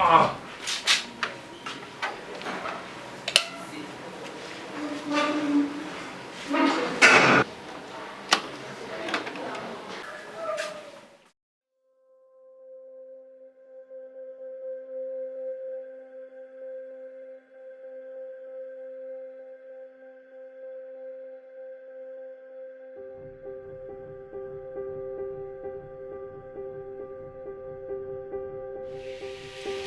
Ah!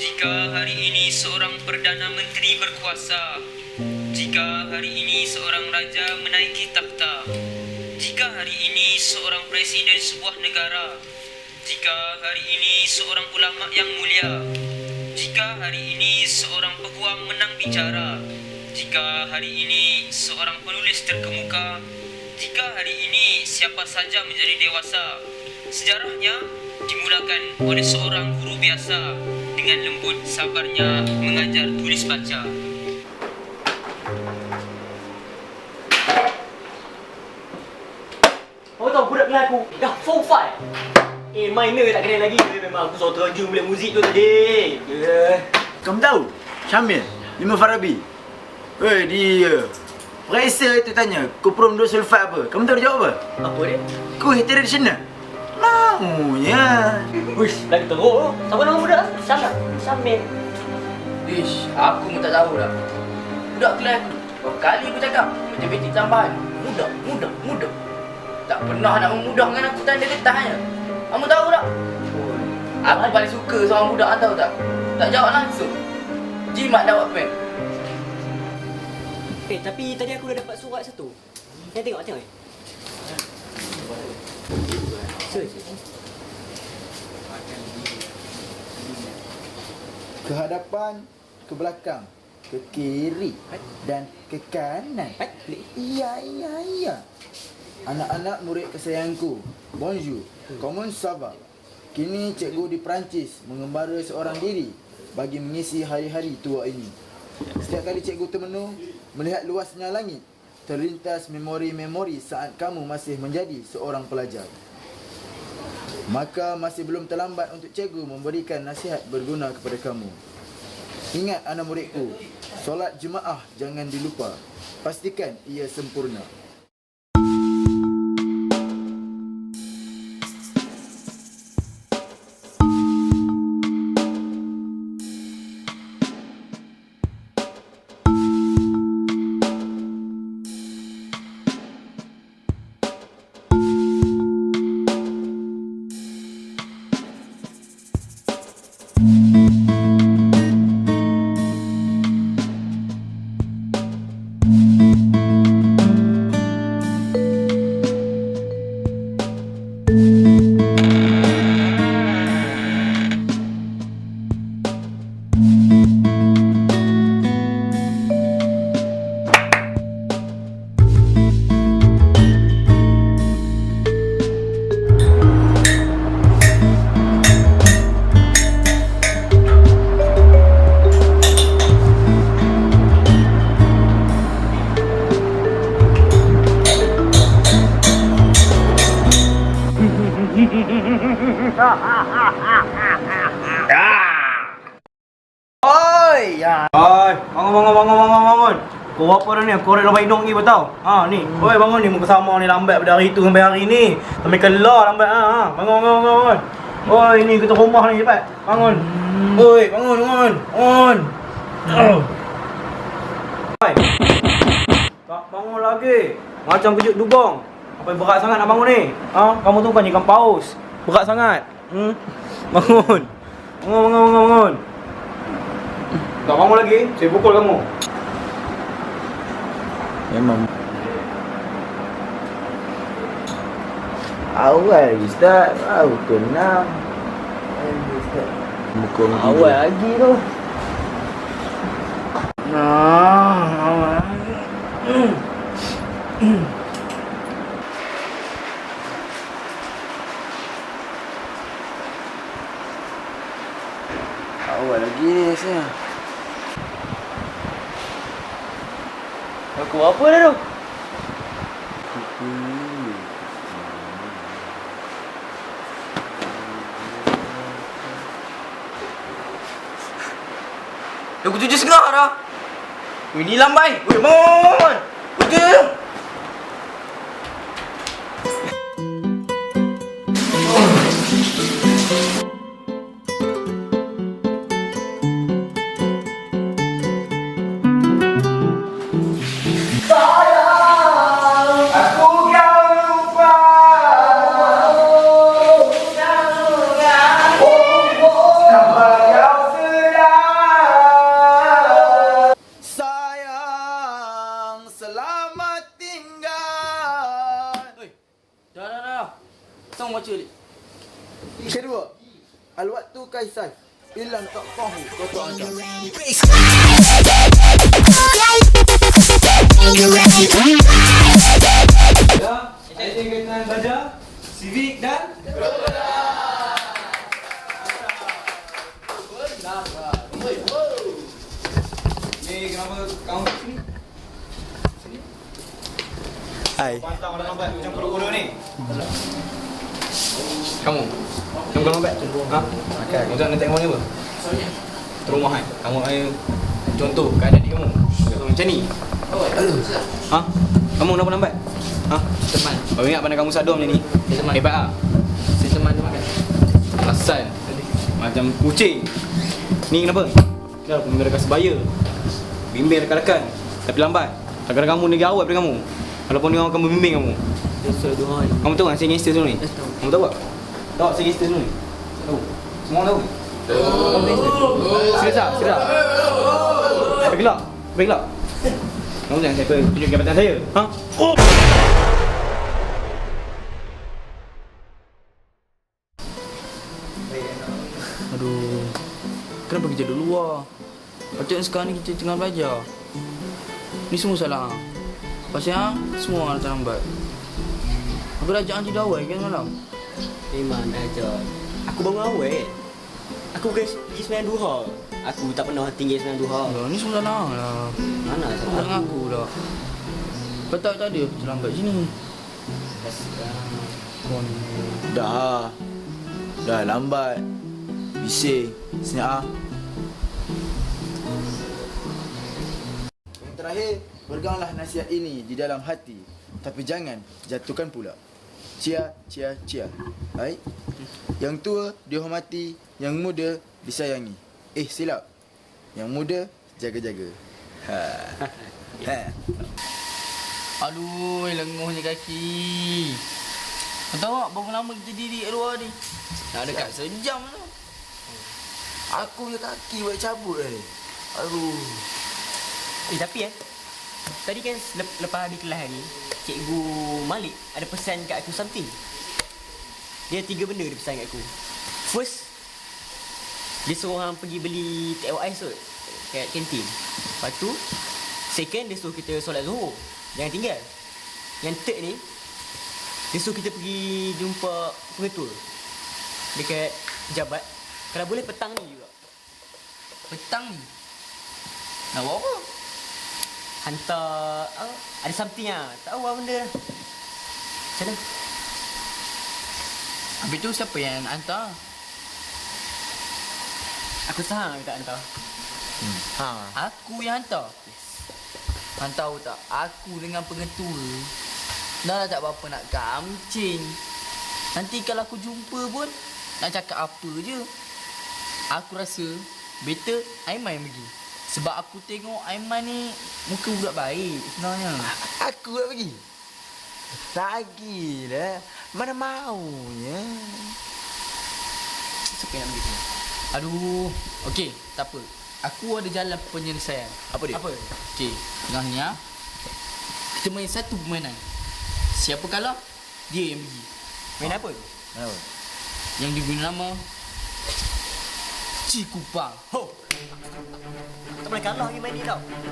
Jika hari ini seorang Perdana Menteri berkuasa, jika hari ini seorang raja menaiki takhta, jika hari ini seorang presiden sebuah negara, jika hari ini seorang ulama yang mulia, jika hari ini seorang peguam menang bicara, jika hari ini seorang penulis terkemuka, jika hari ini siapa saja menjadi dewasa, sejarahnya dimulakan oleh seorang guru biasa dengan lembut sabarnya mengajar tulis baca. Kau tahu budak kelas aku dah form 5 Eh minor tak kenal lagi Eh, Memang aku suruh terjun bila muzik tu tadi Eh Kamu tahu? Syamil, Lima Farabi. Weh, dia. Periksa itu tanya, kuprum dua sulfat apa? Kamu tahu dia jawab apa? Apa dia? Kuih tradisional. Maunya. Wish lagi teruk tu Siapa nama budak? Syamil Syamil Ish, aku pun tak tahu dah. Budak kelas aku. Berapa kali aku cakap, matematik tambahan. Mudah, mudah, mudah. Tak pernah nak memudah dengan aku tanda getahnya. Kamu tahu tak? Aku paling suka seorang budak tahu tak? Tak jawab langsung. Jimat dapat pen. Eh tapi tadi aku dah dapat surat satu Yang tengok tengok eh Search Ke hadapan, ke belakang, ke kiri dan ke kanan. Iya, iya, iya. Anak-anak murid kesayanganku. Bonjour. Comment ça? Kini cikgu di Perancis mengembara seorang diri bagi mengisi hari-hari tua ini. Setiap kali cikgu termenung, melihat luasnya langit, terlintas memori-memori saat kamu masih menjadi seorang pelajar. Maka masih belum terlambat untuk cikgu memberikan nasihat berguna kepada kamu. Ingat anak muridku, solat jemaah jangan dilupa. Pastikan ia sempurna. Ya. Oi, bangun bangun bangun bangun bangun. Kau apa dah ni? Kau dah hidung ni betul? Ha ni. Oi bangun ni muka sama ni lambat pada hari tu sampai hari ni. Sampai kelar lambat ha. ha. Bangun bangun bangun. bangun. Oi ni kita rumah ni cepat. Bangun. Oi bangun bangun. Bangun. Oi. Tak bangun lagi. Macam kejut dugong. Apa berat sangat nak bangun ni? Ha? Kamu tu bukan ikan paus. Berat sangat. Hmm? Bangun. Bangun bangun bangun bangun. Tak bangun lagi, saya pukul kamu. Memang Awal lagi start Baru kenal Muka Awal lagi tu. Nah, awal Awal lagi saya Aku apa dah tu? Pukul tujuh setengah dah. Weh, ni lambai. Weh, bangun. Tujuh. Al-waktu kaisai. Ilan tak fahu kota anda. Ya, saya dengan belajar Civic dan Ni kenapa kamu sini? Sini. Hai. Pantang orang lambat macam kodoh-kodoh ni. Kamu. Kamu kalau lambat. Ha? Okay. Kamu tak nak tengok ni apa? Terumah kan. Kamu ai contoh keadaan adik kamu. Kamu macam ni. Ha? Kamu kenapa lambat? Ha? Teman. Kau ingat pandai kamu sadom macam ni? Teman. Hebat ah. Saya teman dia makan. Asal Macam kucing Ni kenapa? Kenapa bimbing rekan sebaya Bimbing rekan-rekan Tapi lambat Kadang-kadang kamu negara awal daripada kamu Walaupun dia orang akan membimbing kamu Tuhan. Kamu tahu tak saya gangster tu ni? Yes, tahu. Kamu tahu tak? Tahu saya gangster tu ni? Tahu? Semua orang tahu? Kamu gangster? Serius tak? Serius tak? Gelap? Sampai gelap? Kamu jangan saya tunjuk jabatan saya Ha? Oh! Aduh. Kenapa kita duduk luar? Patutnya sekarang ni kita tengah belajar. Ni semua salah. Pasal hang, semua orang datang lambat. Aku dah ajak hang tidur awal kan malam. Memang dah John. Aku bangun awal. Aku bukan pergi sembahyang duha. Aku tak pernah tinggi sembahyang duha. Alah, ni semua salah hang lah. Mana Aku salah dah ngaku dah. Kau tak tak ada terlambat sini. Dah. Dah lambat. Bising. Senyap ah. Yang terakhir, peganglah nasihat ini di dalam hati. Tapi jangan jatuhkan pula. Cia, cia, cia. Baik. Yang tua dihormati, yang muda disayangi. Eh, silap. Yang muda jaga-jaga. Ha. ha. Aduh, lenguhnya kaki. Kau tahu tak berapa lama kita diri kat luar ni? Dah dekat sejam tu. Aku punya kaki buat cabut eh. Aduh. Eh tapi eh. Tadi kan lep- lepas habis kelas ni, Cikgu Malik ada pesan kat aku something. Dia tiga benda dia pesan kat aku. First, dia suruh orang pergi beli teh ais tu kat kantin. Lepas tu, second dia suruh kita solat zuhur. Jangan tinggal. Yang third ni, dia suruh kita pergi jumpa pengetua dekat jabat. Kalau boleh petang ni juga. Petang ni. Nak buat apa? Hantar uh, Ada something lah Tak tahu apa benda lah Macam mana? Habis tu siapa yang hantar? Aku sahang tak hantar Ha. Aku yang hantar. Hang tahu tak, aku dengan pengetua dah lah tak apa-apa nak kamcing. Nanti kalau aku jumpa pun nak cakap apa je. Aku rasa better Aiman yang pergi. Sebab aku tengok Aiman ni muka budak baik sebenarnya. Aku nak pergi. Lagilah. Mana maunya. Siapa yang nak pergi sini? Aduh, okey, tak apa. Aku ada jalan penyelesaian. Apa dia? Apa? Okey, tengah ni ah. Kita main satu permainan. Siapa kalah, dia yang pergi. Main apa tu? Kenapa? Yang diberi nama Cikupang. Ho! Tak boleh kalah lagi main ni tau Sampai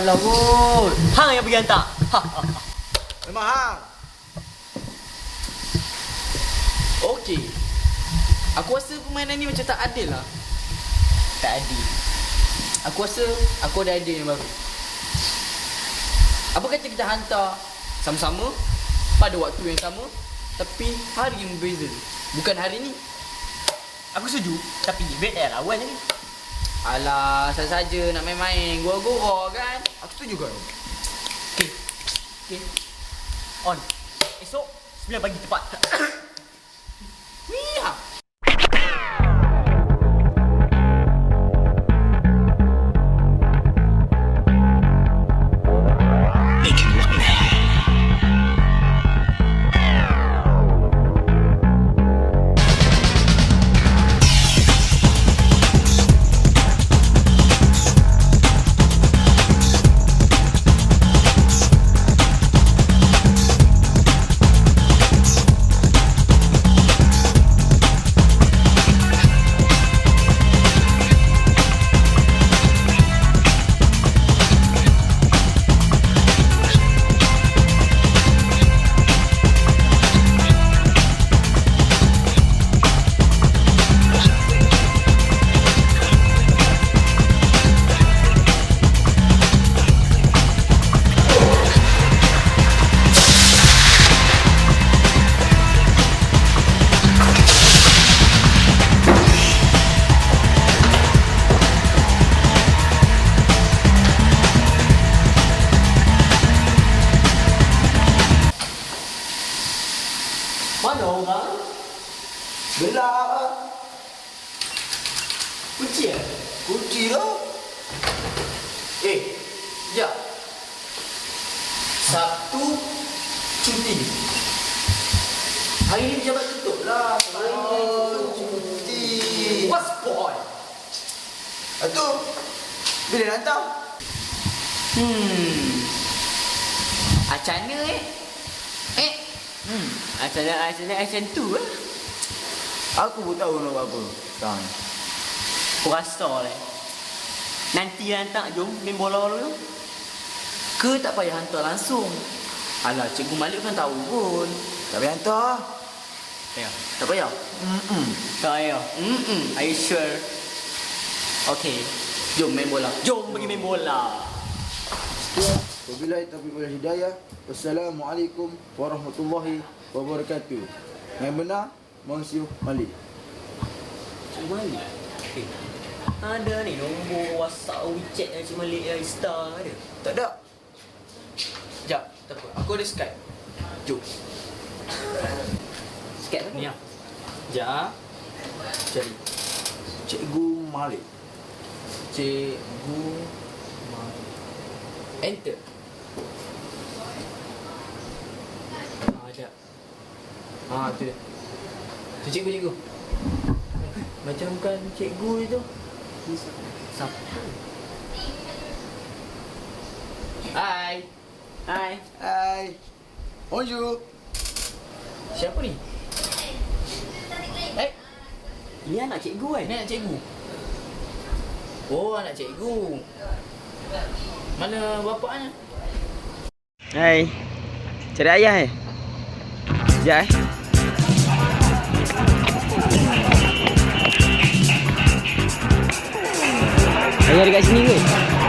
Kalah kot. hang yang pergi hantar. Ha, ha. Memang hang. Okey. Aku rasa permainan ni macam tak adil lah. Tak adil. Aku rasa aku ada idea yang baru. Apa kata kita hantar sama-sama pada waktu yang sama tapi hari yang berbeza. Bukan hari ni. Aku setuju, tapi bet dah lawan ni. Alah, saja-saja nak main-main. Gua-gua kan. Aku setuju kau. Okey. Okey. On. Esok 9 pagi tepat. Hantar? Hmm. Acana eh? Eh? Hmm. Macam mana macam mana macam tu lah. Aku pun tahu nak buat apa. Sekarang. Aku rasa lah. Nanti hantar jom main bola dulu. Ke tak payah hantar langsung? Alah, Cikgu Malik kan tahu pun. Tak payah hantar. Ya. Tak payah? Mm-mm. Tak payah. Mm-mm. Are you sure? Okay. Jom main bola. Jom pergi main bola. Wabillahi taufiq wal hidayah. Wassalamualaikum warahmatullahi wabarakatuh. Yang benar, Monsieur Malik. Cik Malik. Eh. Ada ni nombor WhatsApp, WeChat yang Cik Malik yang Insta ada. Tak ada. Sekejap, tak apa. Aku ada Skype. Jom. Sikit apa? Ni lah. Sekejap. Cari. Cikgu Malik. Cikgu. Enter. Ah, ada. Ah, tu dia. Tu cikgu, cikgu. Macam bukan cikgu itu. Siapa? Hai. Hai. Hai. Bonjour. Siapa ni? Eh, Ini anak cikgu kan? Ni anak cikgu. Oh, anak cikgu. Mana bapaknya? Hai. Cari ayah eh? Sekejap eh. Ayah dekat sini ke?